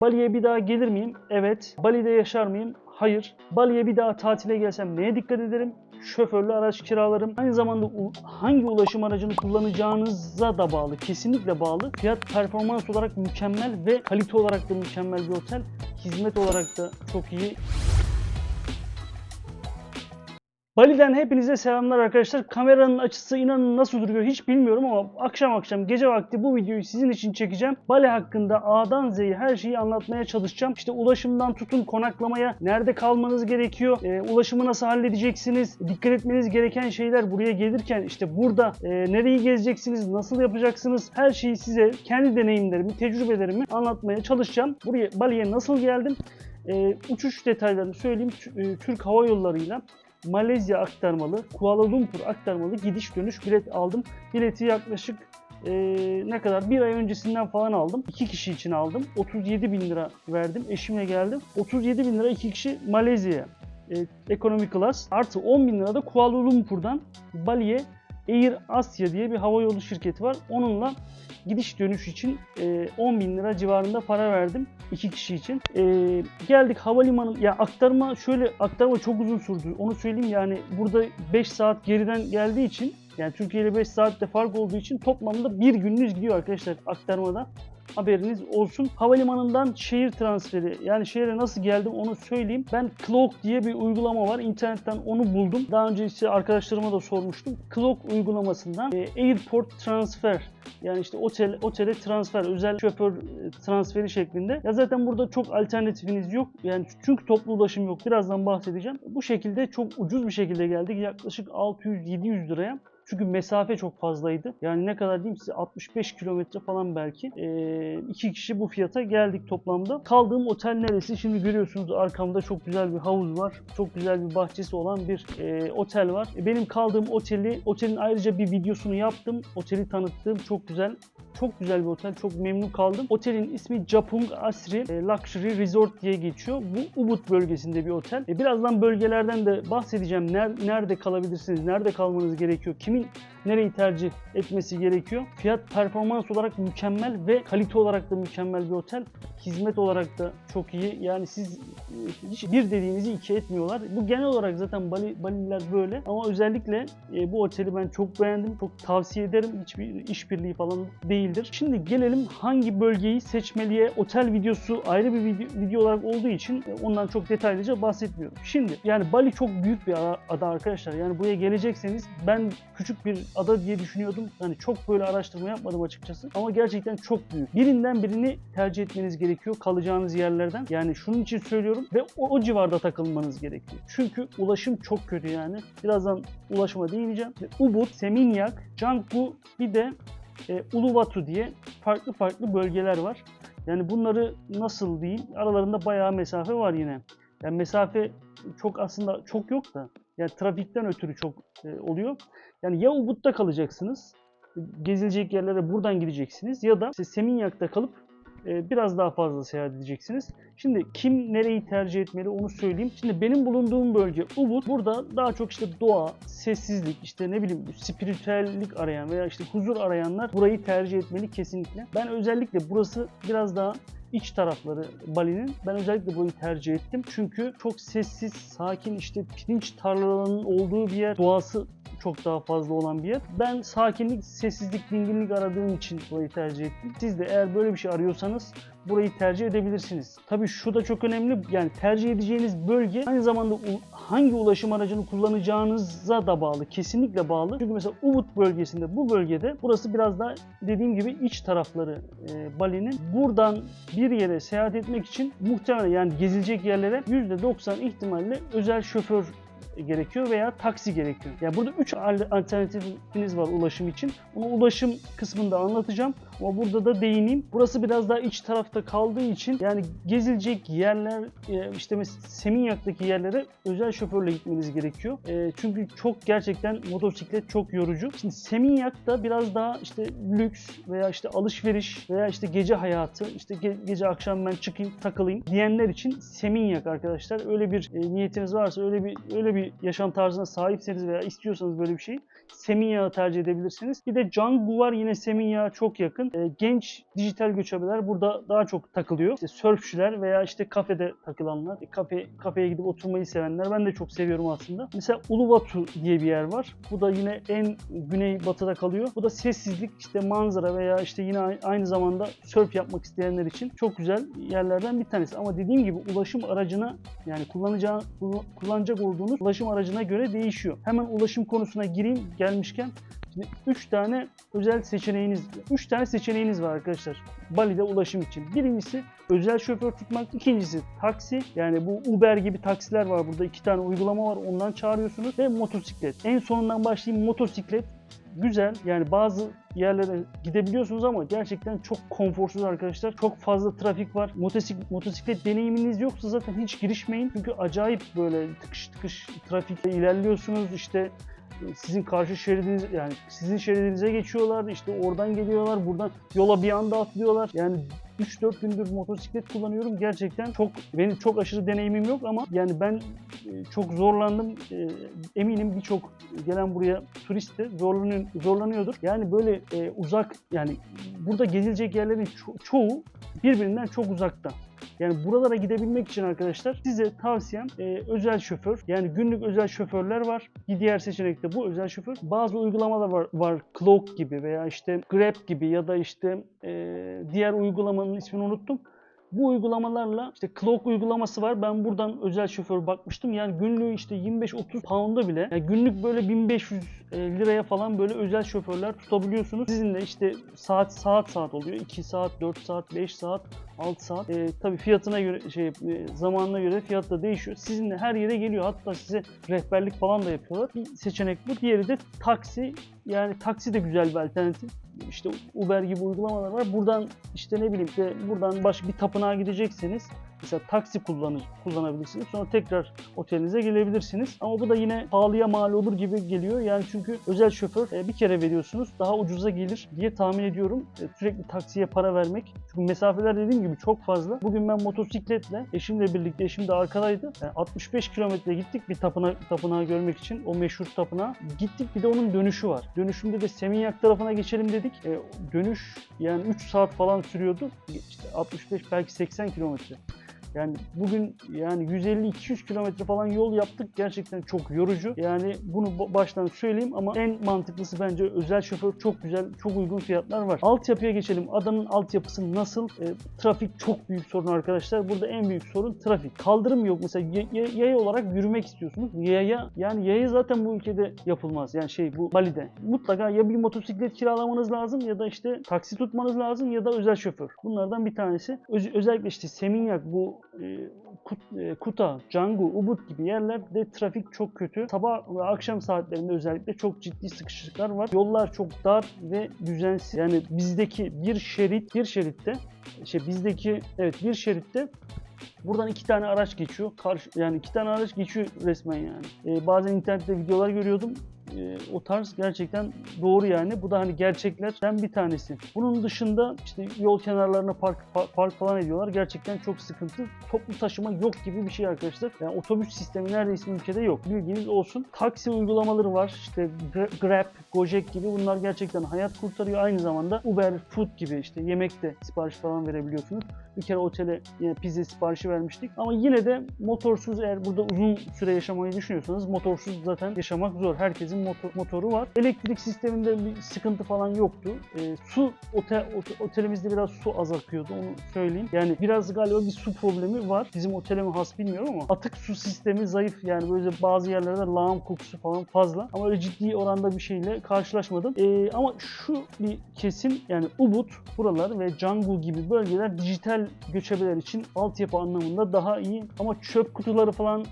Bali'ye bir daha gelir miyim? Evet. Bali'de yaşar mıyım? Hayır. Bali'ye bir daha tatile gelsem neye dikkat ederim? Şoförlü araç kiralarım. Aynı zamanda hangi ulaşım aracını kullanacağınıza da bağlı. Kesinlikle bağlı. Fiyat performans olarak mükemmel ve kalite olarak da mükemmel bir otel. Hizmet olarak da çok iyi. Bali'den hepinize selamlar arkadaşlar. Kameranın açısı inanın nasıl duruyor hiç bilmiyorum ama akşam akşam gece vakti bu videoyu sizin için çekeceğim. Bali hakkında A'dan Z'ye her şeyi anlatmaya çalışacağım. İşte ulaşımdan tutun konaklamaya, nerede kalmanız gerekiyor, e, ulaşımı nasıl halledeceksiniz, dikkat etmeniz gereken şeyler buraya gelirken işte burada e, nereyi gezeceksiniz, nasıl yapacaksınız her şeyi size kendi deneyimlerimi, tecrübelerimi anlatmaya çalışacağım. Buraya Bali'ye nasıl geldim? E, uçuş detaylarını söyleyeyim. E, Türk Hava Yolları'yla Malezya aktarmalı, Kuala Lumpur aktarmalı gidiş dönüş bilet aldım. Bileti yaklaşık eee, ne kadar? Bir ay öncesinden falan aldım. İki kişi için aldım. 37 bin lira verdim. Eşimle geldim. 37 bin lira iki kişi Malezya'ya. E, ekonomi class. Artı 10 bin lira da Kuala Lumpur'dan Bali'ye Air Asya diye bir havayolu şirketi var. Onunla gidiş dönüş için e, 10 bin lira civarında para verdim iki kişi için. E, geldik havalimanı ya aktarma şöyle aktarma çok uzun sürdü. Onu söyleyeyim yani burada 5 saat geriden geldiği için yani Türkiye ile 5 saatte fark olduğu için toplamda bir gününüz gidiyor arkadaşlar aktarmada. Haberiniz olsun. Havalimanından şehir transferi yani şehre nasıl geldim onu söyleyeyim. Ben Cloak diye bir uygulama var. İnternetten onu buldum. Daha önce işte arkadaşlarıma da sormuştum. Cloak uygulamasından e, Airport Transfer yani işte otel otele transfer, özel şoför e, transferi şeklinde. Ya zaten burada çok alternatifiniz yok. Yani çünkü toplu ulaşım yok. Birazdan bahsedeceğim. Bu şekilde çok ucuz bir şekilde geldik. Yaklaşık 600-700 liraya. Çünkü mesafe çok fazlaydı. Yani ne kadar diyeyim size 65 kilometre falan belki. Ee, iki kişi bu fiyata geldik toplamda. Kaldığım otel neresi? Şimdi görüyorsunuz arkamda çok güzel bir havuz var. Çok güzel bir bahçesi olan bir e, otel var. E, Benim kaldığım oteli, otelin ayrıca bir videosunu yaptım. Oteli tanıttığım çok güzel. Çok güzel bir otel. Çok memnun kaldım. Otelin ismi Japung Asri e, Luxury Resort diye geçiyor. Bu Ubud bölgesinde bir otel. E, birazdan bölgelerden de bahsedeceğim. Ner- nerede kalabilirsiniz? Nerede kalmanız gerekiyor? Kimin nereyi tercih etmesi gerekiyor? Fiyat performans olarak mükemmel ve kalite olarak da mükemmel bir otel. Hizmet olarak da çok iyi. Yani siz e, hiç bir dediğinizi iki etmiyorlar. Bu genel olarak zaten Bali, Balililer böyle. Ama özellikle e, bu oteli ben çok beğendim. Çok tavsiye ederim. Hiçbir işbirliği falan değildir. Şimdi gelelim hangi bölgeyi seçmeliye. Otel videosu ayrı bir video, video olarak olduğu için e, ondan çok detaylıca bahsetmiyorum. Şimdi yani Bali çok büyük bir ada arkadaşlar. Yani buraya gelecekseniz ben küçük bir ada diye düşünüyordum. Hani çok böyle araştırma yapmadım açıkçası. Ama gerçekten çok büyük. Birinden birini tercih etmeniz gerekiyor kalacağınız yerlerden. Yani şunun için söylüyorum ve o, o civarda takılmanız gerekiyor. Çünkü ulaşım çok kötü yani. Birazdan ulaşıma değineceğim. Ubud, Seminyak, Canggu bir de e, Uluwatu diye farklı farklı bölgeler var. Yani bunları nasıl diyeyim? Aralarında bayağı mesafe var yine. Yani mesafe çok aslında çok yok da yani trafikten ötürü çok e, oluyor. Yani ya Ubud'da kalacaksınız, gezilecek yerlere buradan gideceksiniz ya da işte Seminyak'ta kalıp e, biraz daha fazla seyahat edeceksiniz. Şimdi kim nereyi tercih etmeli onu söyleyeyim. Şimdi benim bulunduğum bölge Ubud. Burada daha çok işte doğa, sessizlik, işte ne bileyim spiritüellik arayan veya işte huzur arayanlar burayı tercih etmeli kesinlikle. Ben özellikle burası biraz daha iç tarafları Bali'nin. Ben özellikle burayı tercih ettim. Çünkü çok sessiz, sakin işte pirinç tarlalarının olduğu bir yer. Doğası çok daha fazla olan bir yer. Ben sakinlik, sessizlik, dinginlik aradığım için burayı tercih ettim. Siz de eğer böyle bir şey arıyorsanız burayı tercih edebilirsiniz. Tabii şu da çok önemli. Yani tercih edeceğiniz bölge aynı zamanda hangi ulaşım aracını kullanacağınıza da bağlı. Kesinlikle bağlı. Çünkü mesela Ubud bölgesinde bu bölgede burası biraz daha dediğim gibi iç tarafları e, Bali'nin. Buradan bir yere seyahat etmek için muhtemelen yani gezilecek yerlere %90 ihtimalle özel şoför gerekiyor veya taksi gerekiyor. Yani burada 3 alternatifiniz var ulaşım için. Onu ulaşım kısmında anlatacağım ama burada da değineyim. Burası biraz daha iç tarafta kaldığı için yani gezilecek yerler e, işte mesela Seminyak'taki yerlere özel şoförle gitmeniz gerekiyor. E, çünkü çok gerçekten motosiklet çok yorucu. Şimdi Seminyak'ta biraz daha işte lüks veya işte alışveriş veya işte gece hayatı işte ge- gece akşam ben çıkayım takılayım diyenler için Seminyak arkadaşlar. Öyle bir e, niyetiniz varsa öyle bir öyle bir yaşam tarzına sahipseniz veya istiyorsanız böyle bir şey semin tercih edebilirsiniz. Bir de Canggu var yine semin çok yakın. E, genç dijital göçebeler burada daha çok takılıyor. İşte sörfçüler veya işte kafede takılanlar, e, kafe kafeye gidip oturmayı sevenler. Ben de çok seviyorum aslında. Mesela Uluwatu diye bir yer var. Bu da yine en güney batıda kalıyor. Bu da sessizlik, işte manzara veya işte yine aynı zamanda sörf yapmak isteyenler için çok güzel yerlerden bir tanesi. Ama dediğim gibi ulaşım aracına yani kullanacağı kullan- kullanacak olduğunuz ulaşım aracına göre değişiyor. Hemen ulaşım konusuna gireyim gelmişken. Şimdi 3 tane özel seçeneğiniz, 3 tane seçeneğiniz var arkadaşlar. Bali'de ulaşım için. Birincisi özel şoför tutmak, ikincisi taksi. Yani bu Uber gibi taksiler var burada. iki tane uygulama var. Ondan çağırıyorsunuz ve motosiklet. En sonundan başlayayım motosiklet. Güzel. Yani bazı yerlere gidebiliyorsunuz ama gerçekten çok konforsuz arkadaşlar. Çok fazla trafik var. Motosiklet, motosiklet deneyiminiz yoksa zaten hiç girişmeyin. Çünkü acayip böyle tıkış tıkış trafikte ilerliyorsunuz. İşte sizin karşı şeridiniz yani sizin şeridinize geçiyorlar işte oradan geliyorlar buradan yola bir anda atlıyorlar. Yani 3-4 gündür motosiklet kullanıyorum. Gerçekten çok benim çok aşırı deneyimim yok ama yani ben e, çok zorlandım. E, eminim birçok gelen buraya turist de zorlanıyor, zorlanıyordur. Yani böyle e, uzak yani burada gezilecek yerlerin ço- çoğu birbirinden çok uzakta yani buralara gidebilmek için arkadaşlar size tavsiyem e, özel şoför. Yani günlük özel şoförler var. Bir diğer seçenek de bu özel şoför. Bazı uygulamalar var, var Cloak gibi veya işte Grab gibi ya da işte e, diğer uygulamanın ismini unuttum. Bu uygulamalarla işte Cloak uygulaması var. Ben buradan özel şoför bakmıştım. Yani günlüğü işte 25-30 pound'a bile yani günlük böyle 1500 liraya falan böyle özel şoförler tutabiliyorsunuz. Sizin de işte saat saat saat oluyor. 2 saat, 4 saat, 5 saat, 6 saat. E, tabii fiyatına göre şey e, zamanına göre fiyat da değişiyor. Sizinle her yere geliyor. Hatta size rehberlik falan da yapıyorlar. Bir seçenek bu. Diğeri de taksi. Yani taksi de güzel bir alternatif. İşte Uber gibi uygulamalar var. Buradan işte ne bileyim işte buradan baş bir tapınağa gidecekseniz mesela taksi kullanır, kullanabilirsiniz. Sonra tekrar otelinize gelebilirsiniz. Ama bu da yine pahalıya mal olur gibi geliyor. Yani çünkü özel şoför e, bir kere veriyorsunuz. Daha ucuza gelir diye tahmin ediyorum. E, Sürekli taksiye para vermek. Çünkü mesafeler dediğim gibi çok fazla. Bugün ben motosikletle eşimle birlikte eşim de arkadaydı. Yani 65 kilometre gittik bir tapınağı, tapınağı görmek için. O meşhur tapınağa. Gittik bir de onun dönüşü var. Dönüşümde de Seminyak tarafına geçelim dedik. E, dönüş yani 3 saat falan sürüyordu. İşte 65 belki 80 kilometre. Yani bugün yani 150-200 kilometre falan yol yaptık. Gerçekten çok yorucu. Yani bunu ba- baştan söyleyeyim ama en mantıklısı bence özel şoför çok güzel, çok uygun fiyatlar var. Altyapıya geçelim. Adanın altyapısı nasıl? E, trafik çok büyük sorun arkadaşlar. Burada en büyük sorun trafik. Kaldırım yok. Mesela yaya olarak yürümek istiyorsunuz. Yaya yani yaya zaten bu ülkede yapılmaz. Yani şey bu Bali'de. Mutlaka ya bir motosiklet kiralamanız lazım ya da işte taksi tutmanız lazım ya da özel şoför. Bunlardan bir tanesi. Öz- özellikle işte Seminyak bu Kuta, Canggu, Ubud gibi yerlerde trafik çok kötü. Sabah ve akşam saatlerinde özellikle çok ciddi sıkışıklıklar var. Yollar çok dar ve düzensiz. Yani bizdeki bir şerit, bir şeritte, şey bizdeki evet bir şeritte Buradan iki tane araç geçiyor. Karşı, yani iki tane araç geçiyor resmen yani. Ee, bazen internette videolar görüyordum. Ee, o tarz gerçekten doğru yani. Bu da hani gerçeklerden bir tanesi. Bunun dışında işte yol kenarlarına park, park, falan ediyorlar. Gerçekten çok sıkıntı. Toplu taşıma yok gibi bir şey arkadaşlar. Yani otobüs sistemi neredeyse ülkede yok. Bilginiz olsun. Taksi uygulamaları var. İşte Gra- Grab, Gojek gibi bunlar gerçekten hayat kurtarıyor. Aynı zamanda Uber Food gibi işte yemekte sipariş falan verebiliyorsunuz. Bir kere otele yine pizza siparişi vermiştik. Ama yine de motorsuz eğer burada uzun süre yaşamayı düşünüyorsanız motorsuz zaten yaşamak zor. Herkesin motor, motoru var. Elektrik sisteminde bir sıkıntı falan yoktu. Ee, su otel, ote- otelimizde biraz su az akıyordu onu söyleyeyim. Yani biraz galiba bir su problemi var. Bizim otele mi has bilmiyorum ama atık su sistemi zayıf. Yani böyle bazı yerlerde lağım kokusu falan fazla. Ama öyle ciddi oranda bir şeyle karşılaşmadım. Ee, ama şu bir kesin yani Ubud buralar ve Canggu gibi bölgeler dijital göçebeler için altyapı anlamında daha iyi. Ama çöp kutuları falan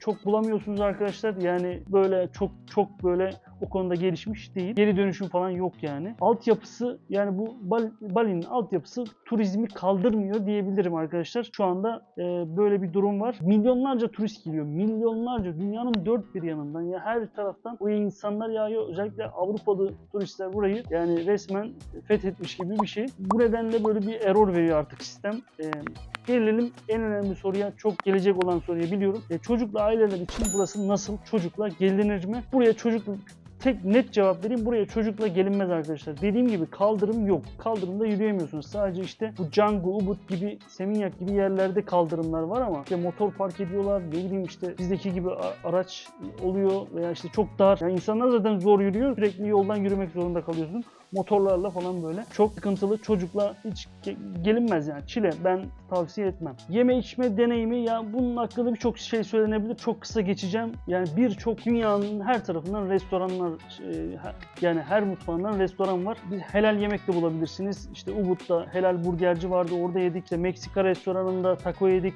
çok bulamıyorsunuz arkadaşlar. Yani böyle çok çok böyle böyle o konuda gelişmiş değil. Geri dönüşüm falan yok yani. Altyapısı yani bu Bal- Bali'nin altyapısı turizmi kaldırmıyor diyebilirim arkadaşlar. Şu anda e, böyle bir durum var. Milyonlarca turist geliyor. Milyonlarca dünyanın dört bir yanından ya her taraftan bu insanlar yağıyor. Özellikle Avrupalı turistler burayı yani resmen fethetmiş gibi bir şey. Bu nedenle böyle bir error veriyor artık sistem. E, Gelelim en önemli soruya, çok gelecek olan soruya biliyorum. E, çocuklu aileler için burası nasıl? Çocukla gelinir mi? Buraya çocuk tek net cevap vereyim. Buraya çocukla gelinmez arkadaşlar. Dediğim gibi kaldırım yok. Kaldırımda yürüyemiyorsunuz. Sadece işte bu Canggu, Ubud gibi, Seminyak gibi yerlerde kaldırımlar var ama işte motor park ediyorlar. Ne bileyim işte bizdeki gibi araç oluyor veya işte çok dar. Yani insanlar zaten zor yürüyor. Sürekli yoldan yürümek zorunda kalıyorsun motorlarla falan böyle. Çok sıkıntılı çocukla hiç ge- gelinmez yani. Çile ben tavsiye etmem. Yeme içme deneyimi ya bunun hakkında birçok şey söylenebilir. Çok kısa geçeceğim. Yani birçok dünyanın her tarafından restoranlar e, yani her mutfağından restoran var. Bir helal yemek de bulabilirsiniz. İşte Ubud'da helal burgerci vardı orada yedik. İşte Meksika restoranında taco yedik.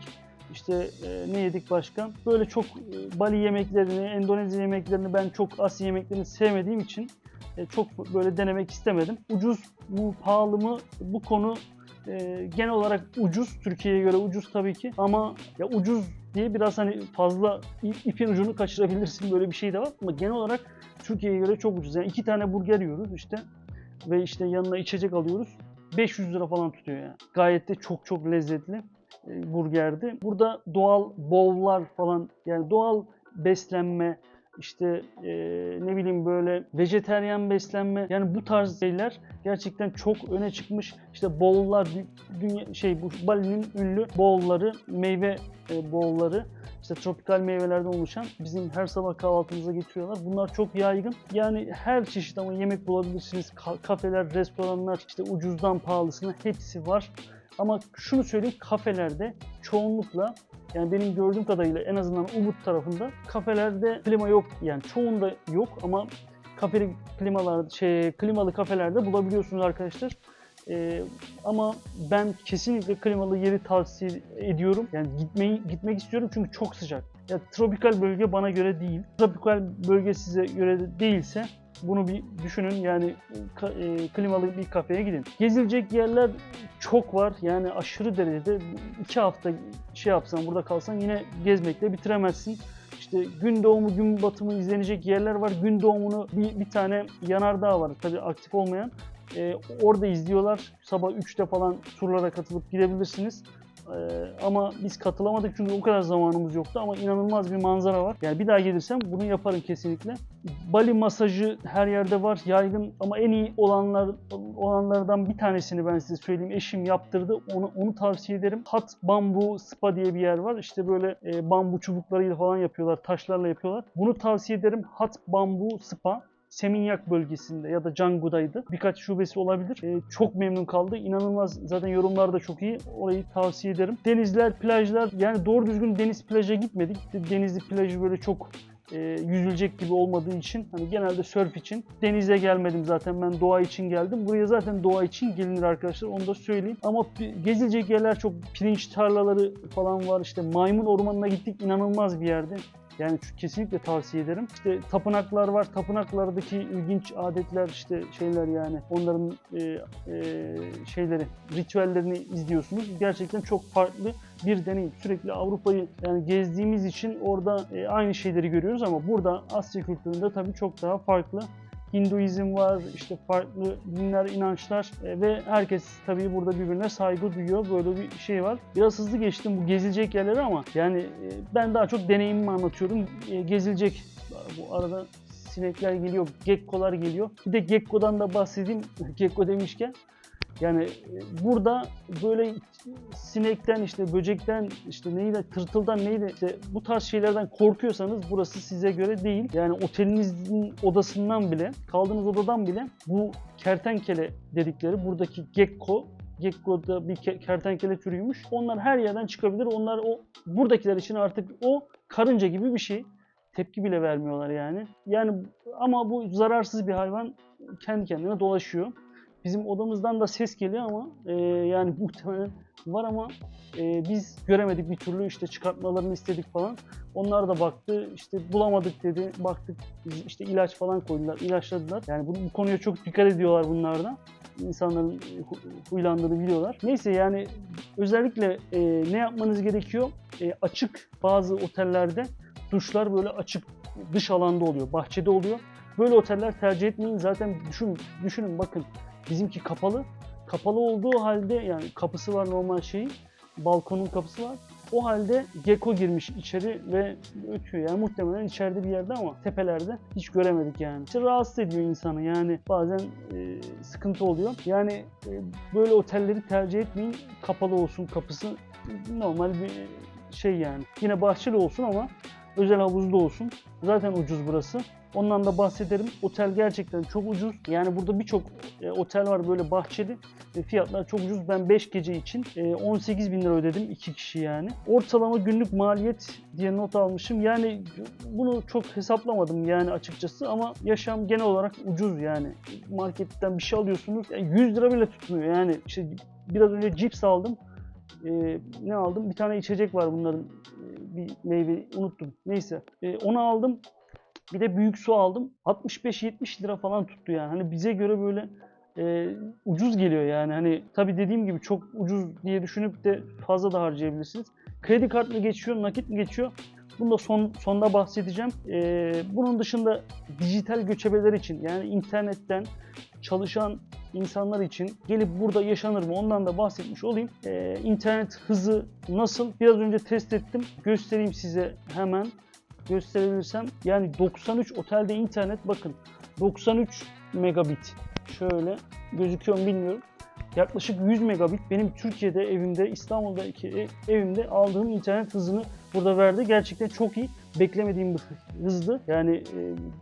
İşte e, ne yedik başka? Böyle çok e, Bali yemeklerini, Endonezya yemeklerini ben çok Asya yemeklerini sevmediğim için e, çok böyle denemek istemedim. Ucuz mu pahalı mı bu konu e, genel olarak ucuz. Türkiye'ye göre ucuz tabii ki ama ya ucuz diye biraz hani fazla ip- ipin ucunu kaçırabilirsin böyle bir şey de var ama genel olarak Türkiye'ye göre çok ucuz. Yani iki tane burger yiyoruz işte ve işte yanına içecek alıyoruz. 500 lira falan tutuyor yani. Gayet de çok çok lezzetli e, burgerdi. Burada doğal bowl'lar falan yani doğal beslenme işte e, ne bileyim böyle vejeteryan beslenme yani bu tarz şeyler gerçekten çok öne çıkmış. İşte bowl'lar dü- dünya şey bu Bali'nin ünlü bowl'ları, meyve e, bowl'ları işte tropikal meyvelerden oluşan bizim her sabah kahvaltımıza getiriyorlar. Bunlar çok yaygın. Yani her çeşit ama yemek bulabilirsiniz. Ka- kafeler, restoranlar, işte ucuzdan pahalısına hepsi var. Ama şunu söyleyeyim kafelerde çoğunlukla yani benim gördüğüm kadarıyla en azından Ubud tarafında kafelerde klima yok. Yani çoğunda yok ama kafeli klimalar şey klimalı kafelerde bulabiliyorsunuz arkadaşlar. Ee, ama ben kesinlikle klimalı yeri tavsiye ediyorum. Yani gitmeyi gitmek istiyorum çünkü çok sıcak. Ya tropikal bölge bana göre değil. Tropikal bölge size göre de değilse bunu bir düşünün. Yani e, klimalı bir kafeye gidin. Gezilecek yerler çok var. Yani aşırı derecede iki hafta şey yapsan burada kalsan yine gezmekle bitiremezsin. İşte gün doğumu gün batımı izlenecek yerler var. Gün doğumunu bir, bir tane yanardağ var tabii aktif olmayan. Ee, orada izliyorlar. Sabah 3'te falan turlara katılıp gidebilirsiniz. Ee, ama biz katılamadık çünkü o kadar zamanımız yoktu ama inanılmaz bir manzara var. Yani bir daha gelirsem bunu yaparım kesinlikle. Bali masajı her yerde var, yaygın ama en iyi olanlar olanlardan bir tanesini ben size söyleyeyim. Eşim yaptırdı. Onu onu tavsiye ederim. Hat Bambu Spa diye bir yer var. İşte böyle e, bambu çubuklarıyla falan yapıyorlar, taşlarla yapıyorlar. Bunu tavsiye ederim. Hat Bambu Spa. Seminyak bölgesinde ya da Canggu'daydı. Birkaç şubesi olabilir. Ee, çok memnun kaldı. İnanılmaz. Zaten yorumlar da çok iyi. Orayı tavsiye ederim. Denizler, plajlar yani doğru düzgün deniz plaja gitmedik. Denizli plajı böyle çok e, yüzülecek gibi olmadığı için hani genelde sörf için denize gelmedim zaten ben doğa için geldim. Buraya zaten doğa için gelinir arkadaşlar onu da söyleyeyim. Ama gezilecek yerler çok pirinç tarlaları falan var. İşte maymun ormanına gittik inanılmaz bir yerde. Yani kesinlikle tavsiye ederim. İşte tapınaklar var. Tapınaklardaki ilginç adetler işte şeyler yani onların e, e, şeyleri, ritüellerini izliyorsunuz. Gerçekten çok farklı bir deneyim. Sürekli Avrupa'yı yani gezdiğimiz için orada e, aynı şeyleri görüyoruz ama burada Asya kültüründe tabii çok daha farklı. Hinduizm var, işte farklı dinler, inançlar e, ve herkes tabii burada birbirine saygı duyuyor. Böyle bir şey var. Biraz hızlı geçtim bu gezilecek yerleri ama yani e, ben daha çok deneyimimi anlatıyorum. E, gezilecek bu arada sinekler geliyor, gekkolar geliyor. Bir de gekkodan da bahsedeyim. Gekko demişken yani e, burada böyle sinekten işte böcekten işte neydi tırtıldan neydi işte bu tarz şeylerden korkuyorsanız burası size göre değil. Yani otelinizin odasından bile kaldığınız odadan bile bu kertenkele dedikleri buradaki gekko Gekko da bir ke- kertenkele türüymüş. Onlar her yerden çıkabilir. Onlar o buradakiler için artık o karınca gibi bir şey. Tepki bile vermiyorlar yani. Yani ama bu zararsız bir hayvan kendi kendine dolaşıyor. Bizim odamızdan da ses geliyor ama e, yani muhtemelen var ama e, biz göremedik bir türlü işte çıkartmalarını istedik falan. Onlar da baktı işte bulamadık dedi. Baktık işte ilaç falan koydular, ilaçladılar. Yani bu, bu konuya çok dikkat ediyorlar bunlardan. İnsanların e, hu- huylandığını biliyorlar. Neyse yani özellikle e, ne yapmanız gerekiyor? E, açık bazı otellerde duşlar böyle açık dış alanda oluyor, bahçede oluyor. Böyle oteller tercih etmeyin. Zaten düşün, düşünün bakın bizimki kapalı. Kapalı olduğu halde yani kapısı var normal şeyin. Balkonun kapısı var. O halde gecko girmiş içeri ve ötüyor. Yani muhtemelen içeride bir yerde ama tepelerde hiç göremedik yani. İşte rahatsız ediyor insanı yani bazen e, sıkıntı oluyor. Yani e, böyle otelleri tercih etmeyin. Kapalı olsun kapısı. Normal bir şey yani. Yine bahçeli olsun ama özel havuzlu olsun. Zaten ucuz burası. Ondan da bahsederim. Otel gerçekten çok ucuz. Yani burada birçok e, otel var böyle bahçeli. E, fiyatlar çok ucuz. Ben 5 gece için e, 18 bin lira ödedim 2 kişi yani. Ortalama günlük maliyet diye not almışım. Yani bunu çok hesaplamadım yani açıkçası ama yaşam genel olarak ucuz yani. Marketten bir şey alıyorsunuz. yani 100 lira bile tutmuyor yani. İşte biraz önce cips aldım. E, ne aldım? Bir tane içecek var bunların. E, bir meyve unuttum. Neyse. E, onu aldım. Bir de büyük su aldım. 65-70 lira falan tuttu yani. Hani bize göre böyle e, ucuz geliyor yani. Hani tabii dediğim gibi çok ucuz diye düşünüp de fazla da harcayabilirsiniz. Kredi kartı mı geçiyor, nakit mi geçiyor? Bunu da son, sonda bahsedeceğim. E, bunun dışında dijital göçebeler için yani internetten çalışan insanlar için gelip burada yaşanır mı ondan da bahsetmiş olayım. E, internet hızı nasıl? Biraz önce test ettim. Göstereyim size hemen gösterebilirsem. Yani 93 otelde internet bakın 93 megabit. Şöyle gözüküyor mu bilmiyorum. Yaklaşık 100 megabit benim Türkiye'de evimde İstanbul'daki ev- evimde aldığım internet hızını burada verdi. Gerçekten çok iyi. Beklemediğim bir hızdı. Yani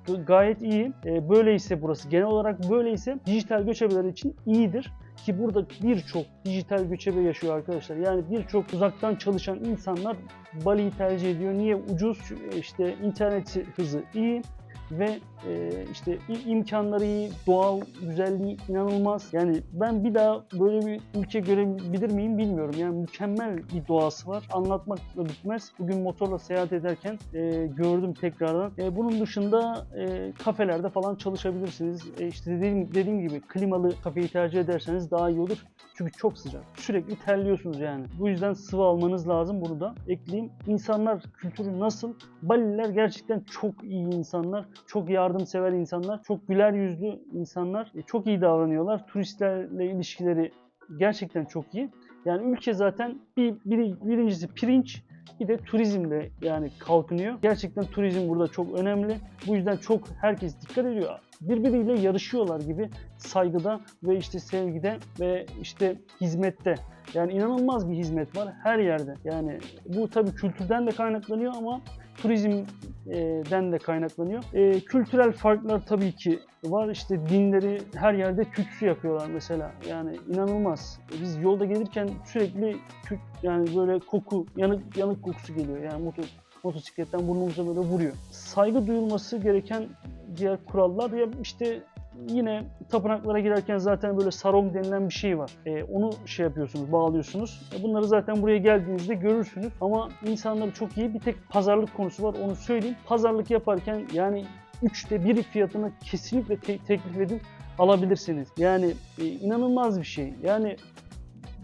e, gayet iyi. E, böyleyse burası genel olarak böyleyse dijital göçebeler için iyidir. Ki burada birçok dijital göçebe yaşıyor arkadaşlar. Yani birçok uzaktan çalışan insanlar Bali'yi tercih ediyor. Niye? Ucuz, işte internet hızı iyi ve e, işte imkanları iyi, doğal güzelliği inanılmaz. Yani ben bir daha böyle bir ülke görebilir miyim bilmiyorum. Yani mükemmel bir doğası var. Anlatmakla bitmez. Bugün motorla seyahat ederken e, gördüm tekrardan. E, bunun dışında e, kafelerde falan çalışabilirsiniz. E, işte dediğim, dediğim gibi klimalı kafeyi tercih ederseniz daha iyi olur. Çünkü çok sıcak. Sürekli terliyorsunuz yani. Bu yüzden sıvı almanız lazım. Bunu da ekleyeyim. İnsanlar kültürü nasıl? Baliler gerçekten çok iyi insanlar. Çok yardımsever insanlar. Çok güler yüzlü insanlar. E, Çok iyi davranıyorlar. Turistlerle ilişkileri gerçekten çok iyi. Yani ülke zaten bir, bir birincisi pirinç bir de turizmle yani kalkınıyor. Gerçekten turizm burada çok önemli. Bu yüzden çok herkes dikkat ediyor. Birbiriyle yarışıyorlar gibi saygıda ve işte sevgide ve işte hizmette. Yani inanılmaz bir hizmet var her yerde. Yani bu tabii kültürden de kaynaklanıyor ama turizmden de kaynaklanıyor. E, kültürel farklar tabii ki var. İşte dinleri her yerde tütsü yakıyorlar mesela. Yani inanılmaz. Biz yolda gelirken sürekli tüt, yani böyle koku, yanık yanık kokusu geliyor. Yani motor, motosikletten burnumuza böyle vuruyor. Saygı duyulması gereken diğer kurallar ya işte yine tapınaklara girerken zaten böyle sarong denilen bir şey var. E, onu şey yapıyorsunuz, bağlıyorsunuz. E, bunları zaten buraya geldiğinizde görürsünüz. Ama insanları çok iyi. Bir tek pazarlık konusu var, onu söyleyeyim. Pazarlık yaparken yani üçte biri fiyatına kesinlikle te- teklif edin alabilirsiniz. Yani e, inanılmaz bir şey. Yani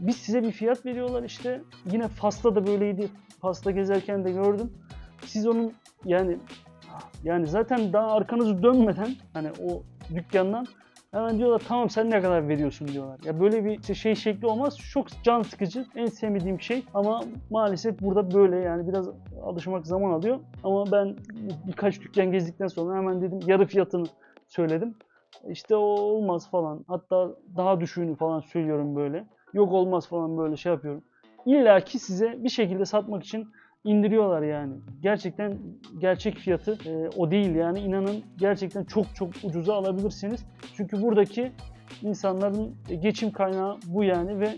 biz size bir fiyat veriyorlar işte. Yine Fas'ta da böyleydi. Fas'ta gezerken de gördüm. Siz onun yani yani zaten daha arkanızı dönmeden hani o dükkandan hemen diyorlar tamam sen ne kadar veriyorsun diyorlar. Ya böyle bir şey şekli olmaz. Çok can sıkıcı. En sevmediğim şey ama maalesef burada böyle yani biraz alışmak zaman alıyor. Ama ben birkaç dükkan gezdikten sonra hemen dedim yarı fiyatını söyledim. İşte o olmaz falan. Hatta daha düşüğünü falan söylüyorum böyle. Yok olmaz falan böyle şey yapıyorum. İlla ki size bir şekilde satmak için indiriyorlar yani. Gerçekten gerçek fiyatı e, o değil yani. İnanın gerçekten çok çok ucuza alabilirsiniz. Çünkü buradaki insanların geçim kaynağı bu yani ve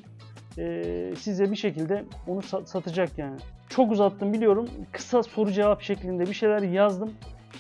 e, size bir şekilde onu sa- satacak yani. Çok uzattım biliyorum. Kısa soru cevap şeklinde bir şeyler yazdım.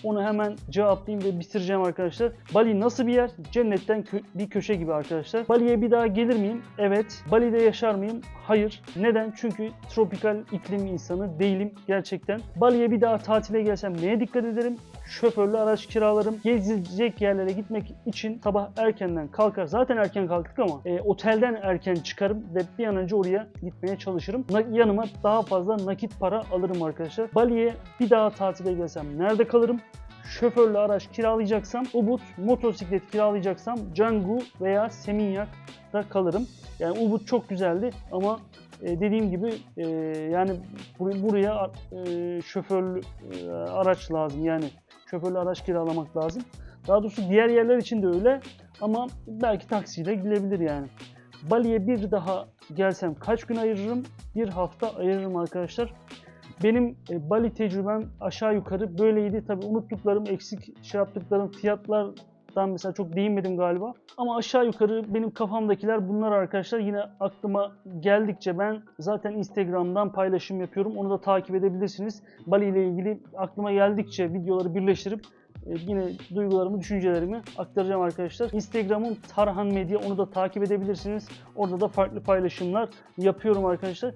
Onu hemen cevaplayayım ve bitireceğim arkadaşlar. Bali nasıl bir yer? Cennetten kö- bir köşe gibi arkadaşlar. Bali'ye bir daha gelir miyim? Evet. Bali'de yaşar mıyım? Hayır. Neden? Çünkü tropikal iklim insanı değilim gerçekten. Bali'ye bir daha tatile gelsem neye dikkat ederim? Şoförlü araç kiralarım. Gezilecek yerlere gitmek için sabah erkenden kalkar. Zaten erken kalktık ama e, otelden erken çıkarım ve bir an önce oraya gitmeye çalışırım. Na- yanıma daha fazla nakit para alırım arkadaşlar. Bali'ye bir daha tatile gelsem nerede kalırım? Şoförlü araç kiralayacaksam Ubud, motosiklet kiralayacaksam Canggu veya Seminyak'ta kalırım. Yani Ubud çok güzeldi ama E, dediğim gibi e, yani bur- buraya e, şoförlü araç lazım. Yani şoförlü araç kiralamak lazım. Daha doğrusu diğer yerler için de öyle ama belki taksiyle gidilebilir yani. Bali'ye bir daha gelsem kaç gün ayırırım? Bir hafta ayırırım arkadaşlar. Benim e, Bali tecrübem aşağı yukarı böyleydi. Tabii unuttuklarım, eksik şey yaptıklarım, fiyatlardan mesela çok değinmedim galiba. Ama aşağı yukarı benim kafamdakiler bunlar arkadaşlar. Yine aklıma geldikçe ben zaten Instagram'dan paylaşım yapıyorum. Onu da takip edebilirsiniz. Bali ile ilgili aklıma geldikçe videoları birleştirip e, yine duygularımı, düşüncelerimi aktaracağım arkadaşlar. Instagram'ım Tarhan Medya onu da takip edebilirsiniz. Orada da farklı paylaşımlar yapıyorum arkadaşlar.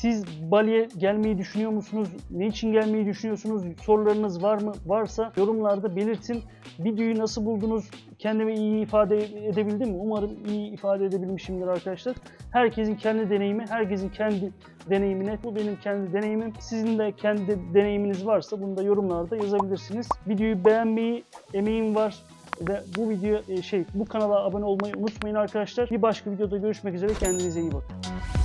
Siz Bali'ye gelmeyi düşünüyor musunuz? Ne için gelmeyi düşünüyorsunuz? Sorularınız var mı? Varsa yorumlarda belirtin. Videoyu nasıl buldunuz? Kendimi iyi ifade edebildim mi? Umarım iyi ifade edebilmişimdir arkadaşlar. Herkesin kendi deneyimi, herkesin kendi deneyimine. Bu benim kendi deneyimim. Sizin de kendi deneyiminiz varsa bunu da yorumlarda yazabilirsiniz. Videoyu beğenmeyi, emeğim var ve bu video e, şey bu kanala abone olmayı unutmayın arkadaşlar. Bir başka videoda görüşmek üzere. Kendinize iyi bakın.